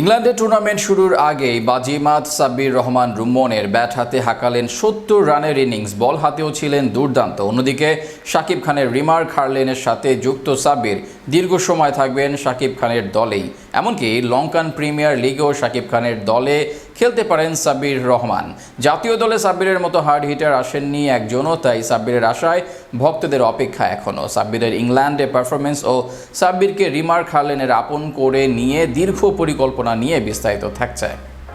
ইংল্যান্ডে টুর্নামেন্ট শুরুর আগেই বাজিমাত সাব্বির রহমান রুম্মনের ব্যাট হাতে হাঁকালেন সত্তর রানের ইনিংস বল হাতেও ছিলেন দুর্দান্ত। অন্যদিকে শাকিব খানের রিমার্ক হারলেনের সাথে যুক্ত সাব্বির দীর্ঘ সময় থাকবেন শাকিব খানের দলেই। এমনকি লঙ্কান প্রিমিয়ার লিগেও শাকিব খানের দলে খেলতে পারেন সাব্বির রহমান। জাতীয় দলে সাব্বিরের মতো হার্ড হিটার আসেননি একজনও, তাই সাব্বিরের আশায় ভক্তদের অপেক্ষা এখনও সাব্বিরের ইংল্যান্ডে পারফরমেন্স ও সাব্বিরকে রিমার্ক হারলেনের আপন করে নিয়ে দীর্ঘ পরিকল্পনা নিয়ে বিস্তারিত থাকছে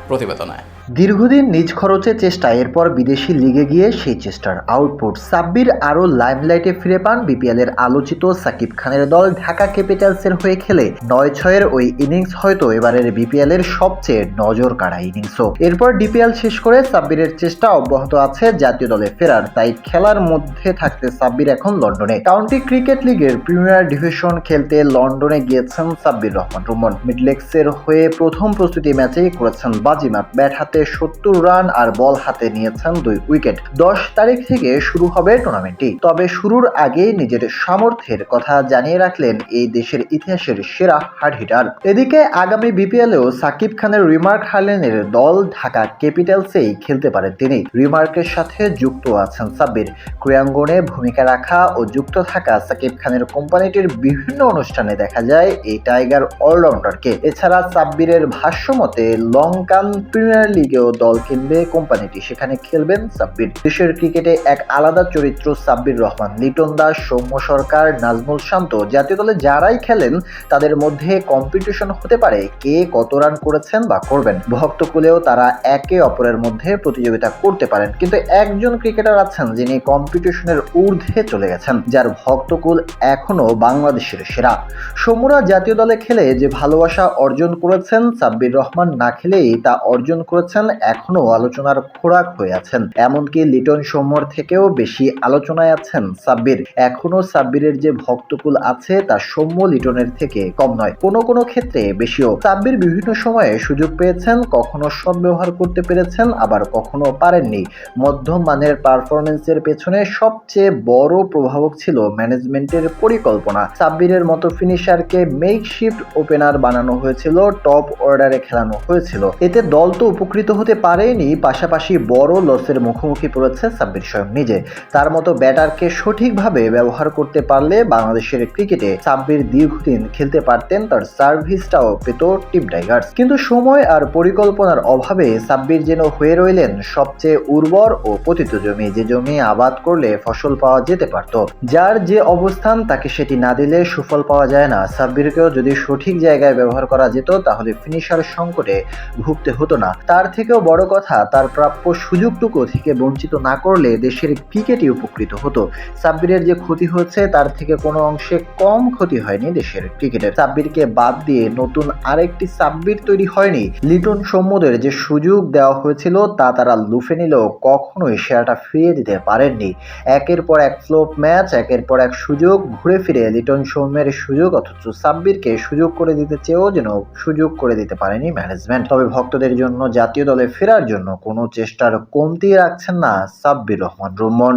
প্রতিবেদনায়। দীর্ঘদিন নিজ খরচে চেষ্টা এরপর বিদেশি লিগে গিয়ে সেই চেষ্টার আউটপুট। সাব্বির আরও লাইমলাইটে ফিরে পান বিপিএল এর আলোচিত সাকিব খানের দল ঢাকা ক্যাপিটালসের হয়ে খেলে নয় ছয়ের ওই ইনিংস হয়তো এবারের বিপিএল এর সবচেয়ে নজর কাড়া ইনিংসও। এরপর ডিপিএল শেষ করে সাব্বিরের চেষ্টা অব্যাহত আছে জাতীয় দলে ফেরার, তাই খেলার মধ্যে থাকতে সাব্বির এখন লন্ডনে। কাউন্টি ক্রিকেট লিগের প্রিমিয়ার ডিভিশন খেলতে লন্ডনে গিয়েছেন সাব্বির রহমান। রুমন মিডলেক্সের হয়ে প্রথম প্রস্তুতি ম্যাচেই করেছেন বাজিমাত, ব্যাট হাতে সত্তর রান আর বল হাতে নিয়েছেন দুই উইকেট। দশ তারিখ থেকে শুরু হবে টুর্নামেন্টটি। তবে শুরুর আগেই নিজের সামর্থ্যের কথা জানিয়ে রাখলেন এই দেশের ইতিহাসের সেরা হার্ড হিটার। এদিকে আগামী বিপিএলেও সাকিব খানের রিমার্ক হারলেনের দল ঢাকা ক্যাপিটালসেই খেলতে পারেন তিনি। রিমার্কের সাথে যুক্ত আছেন সাব্বির। ক্রীড়াঙ্গনে ভূমিকা রাখা ও যুক্ত থাকা সাকিব খানের কোম্পানিটির বিভিন্ন অনুষ্ঠানে দেখা যায় এই টাইগার অলরাউন্ডারকে। এছাড়া সাব্বিরের ভাষ্য মতে লঙ্কান প্রিমিয়ার লিগেও দল কিনবে কোম্পানিটি। সেখানে খেলবেন সাব্বির। দেশের ক্রিকেটে এক আলাদা চরিত্র সাব্বির রহমান। লিটন দাস, সৌম্য সরকার, নাজমুল শান্ত জাতীয় দলে যারাই খেলেন, তাদের মধ্যে কম্পিটিশন হতে পারে। কে কত রান করেছেন বা করবেন? ভক্তকুলেও তারা একে অপরের মধ্যে প্রতিযোগিতা করতে পারেন। কিন্তু একজন ক্রিকেটার আছেন যিনি কম্পিটিশনের ঊর্ধ্বে চলে গেছেন, যার ভক্তকুল এখনও বাংলাদেশের সেরা। সৌম্যরা জাতীয় দলে খেলে যে ভালোবাসা অর্জন করেছেন সাব্বির রহমান না খেলেই তা অর্জন করেছেন এখনও আলোচনার খোরাক হয়ে আছেন। এমনকি লিটন সৌম্যর থেকেও বেশি আলোচনায় আছেন সাব্বির। এখনও সাব্বিরের যে ভক্তকুল আছে, তা সৌম্য লিটনের থেকে কম নয়। কোনো কোনো ক্ষেত্রে বেশিও। সাব্বির বিভিন্ন সময়ে সুযোগ পেয়েছেন, কখনো সদ্ব্যবহার করতে পেরেছেন, আবার কখনো পারেননি। মধ্যম মানের পারফরমেন্সের পেছনে সবচেয়ে বড় প্রভাবক ছিল ম্যানেজমেন্টের পরিকল্পনা। সাব্বিরের মতো ফিনিশারকে মেক শিফট ওপেনার বানানো হয়েছিল, টপ অর্ডারে খেলানো হয়েছিল। এতে দল তো উপকৃত হতে পারেনি, পাশাপাশি বড় লসের মুখোমুখি পড়েছে সাব্বির স্বয়ং নিজে। তার মতো ব্যাটারকে সঠিকভাবে ব্যবহার করতে পারলে বাংলাদেশের ক্রিকেটে সাব্বির দীর্ঘদিন খেলতে পারতেন তার সার্ভিসটাও পেত টিম টাইগার্স। কিন্তু সময় আর পরিকল্পনার অভাবে সাব্বির যেন হয়ে রইলেন সবচেয়ে উর্বর ও পতিত জমি, যে জমি আবাদ করলে ফসল পাওয়া যেতে পারত। যার যে অবস্থান, তাকে সেটি না দিলে সুফল পাওয়া যায় না। সাব্বিরকেও যদি সঠিক জায়গায় ব্যবহার করা যেত, তাহলে ফিনিশার সংকটে ভুগতে হতো না। তার থেকেও বড় কথা, তার প্রাপ্য সুযোগটুকু থেকে বঞ্চিত না করলে দেশের ক্রিকেটই উপকৃত হতো। সাব্বিরের যে ক্ষতি হচ্ছে তার থেকে কোনো অংশে কম ক্ষতি হয়নি দেশের ক্রিকেটের। সাব্বিরকে বাদ দিয়ে নতুন আরেকটি সাব্বির তৈরি হয়নি। লিটন সৌম্যদের যে সুযোগ দেওয়া হয়েছিল, তা তারা লুফে নিলেও কখনোই সেরাটা ফিরিয়ে দিতে পারেননি। একের পর এক ফ্লোপ ম্যাচ, একের পর এক সুযোগ, ঘুরে ফিরে লিটন সৌম্যের সুযোগ, অথচ সাব্বিরকে সুযোগ করে দিতে চেয়েও যেন সুযোগ করে দিতে পারেনি ম্যানেজমেন্ট। তবে ভক্তদের জন্য জাতীয় দলে ফেরার জন্য কোনো চেষ্টার কমতি রাখছেন না সাব্বির রহমান। রুমন